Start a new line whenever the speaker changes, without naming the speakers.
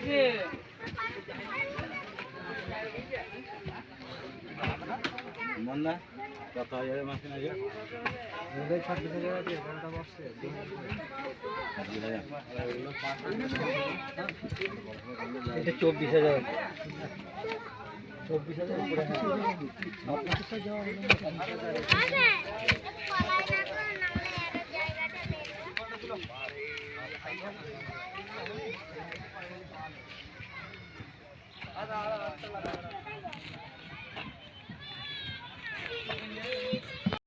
না
মন্দা কত হাজারের মাসে না যা
ছাব্বিশ হাজার। আছে ঘণ্টা বসছে এটা চব্বিশ হাজার চব্বিশ হাজার Hadi
hadi hadi.